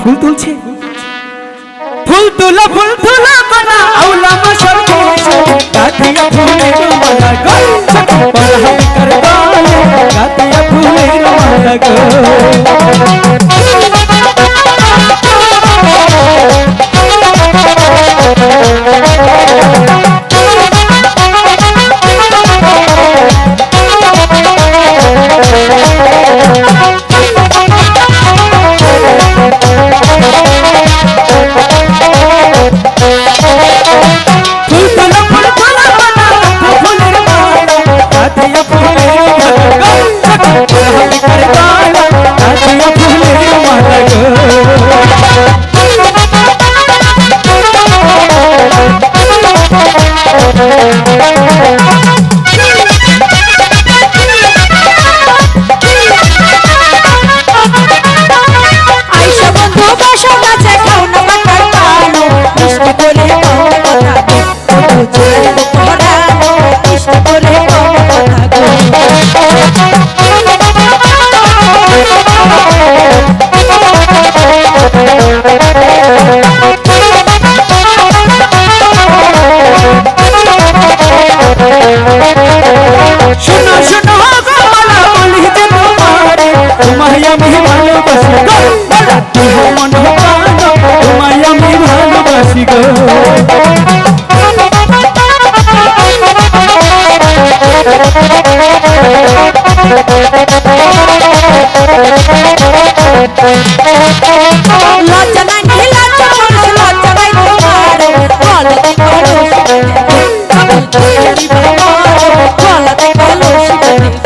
ফুল তুলছে। ফুল তুলো ফুল তুলো কনা আউলা মাশর কোছে কাতিয়া ফুলে তোমারা গল পড়া কর কাতিয়া ফুলে তোমারা গল শুনো শুনো গোমালা বলি যে তোমারে তোমায় আমি ভালোবাসি গো তুহ মন তোমায় আমি ভালোবাসি গো লাজনা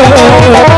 Oh,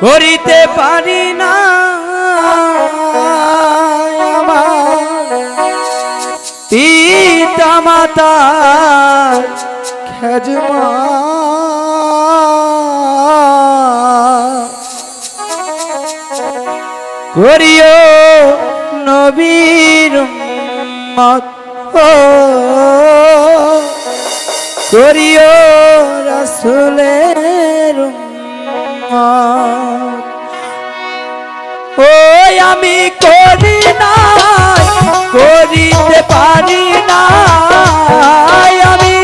করিতে পারি না। পিতা মাতা খেজমা। করিও নবীর মত করিও রাসুলের উম্মত। ওই আমি করি না করিতে পারি না আমি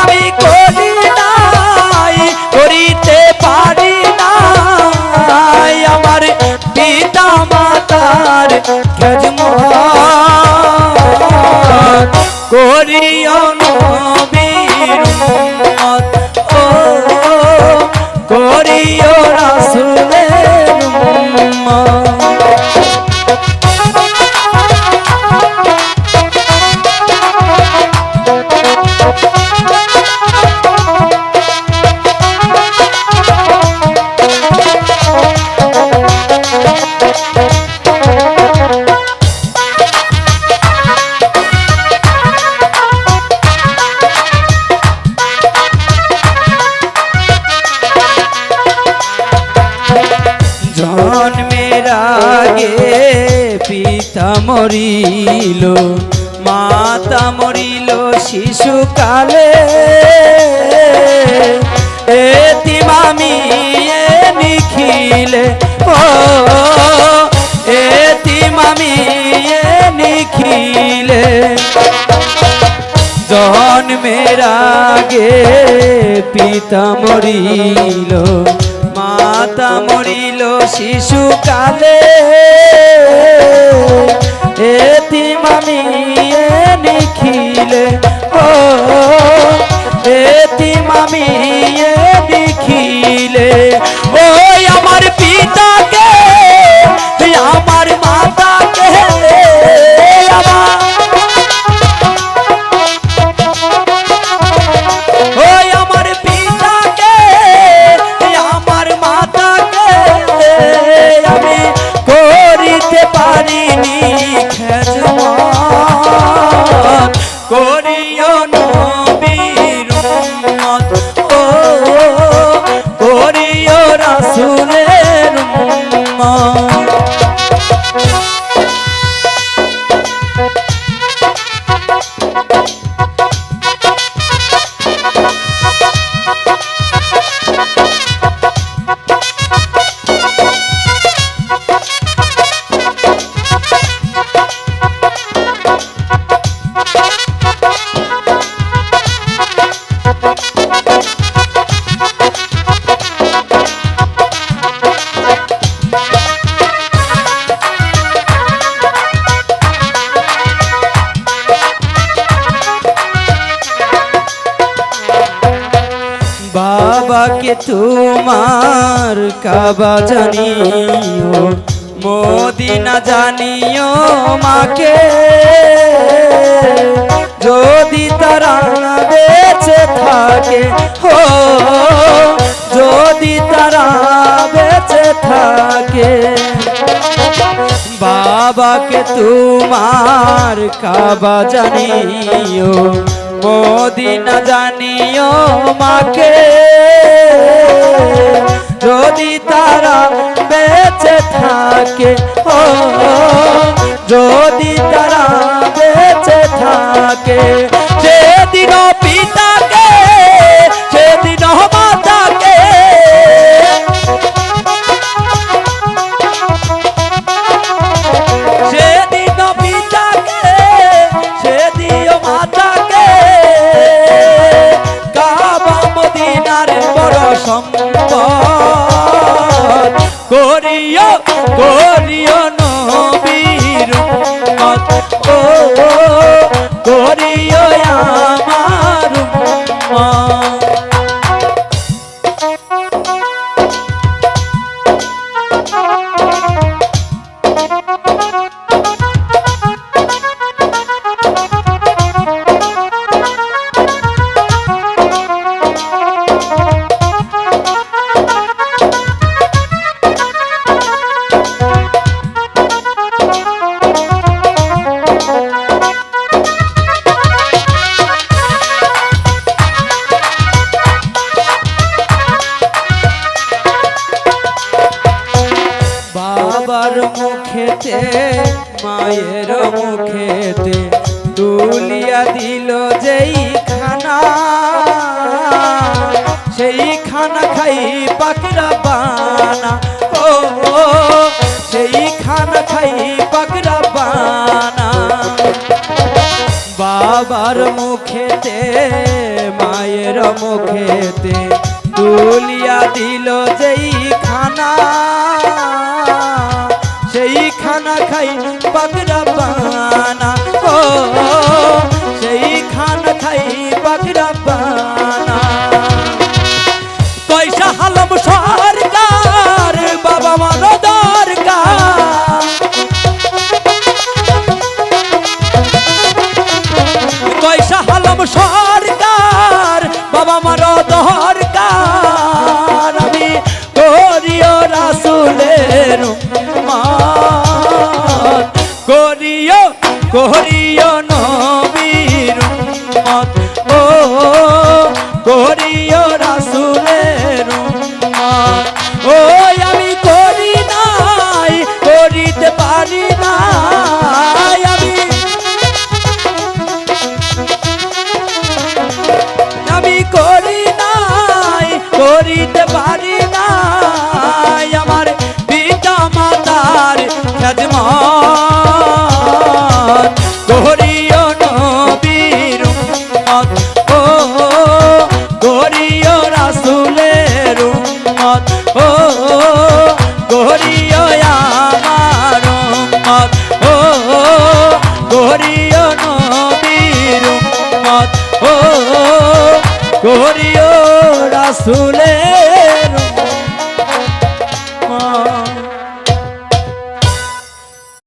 আমি করি নাই, করিতে পারি নাই আমার পিতা মাতার করিও জন্মের আগে পিতা মরিল, মাতা মরিল শিশুকালে এতিমামি এ নিখিলে, ও এতিমামি এ নিখিলে। জন্মের আগে পিতা মরিল মাতা মরিল শিশুকালে এতিমামি এ নিখিলে ও এতিমামি এ করিও নবীর বাবাকে তোমার কাবা জানিও, মদিনা জানিও মাকে। যদি তারা বেঁচে থাকে, হো, যদি তারা বেঁচে থাকে, বাবাকে তোমার কাবা জানিও। মদিনা জানিও মাকে যদি তারা বেঁচে থাকে ও যদি তারা বেঁচে থাকে যেদিন পিতাকে Thank দিল যেই খানা সেই খানা খাই পাকড়া বানা। ও সেই খানা খাই পাকড়া বানা। বাবার মুখেতে, মায়ের মুখেতে তুলিয়া দিল যেই খানা সেই খানা খাই পাকড়া বানা। ও বাবা মার দরকার আমি করিও রাসুলের করিও রাসুলের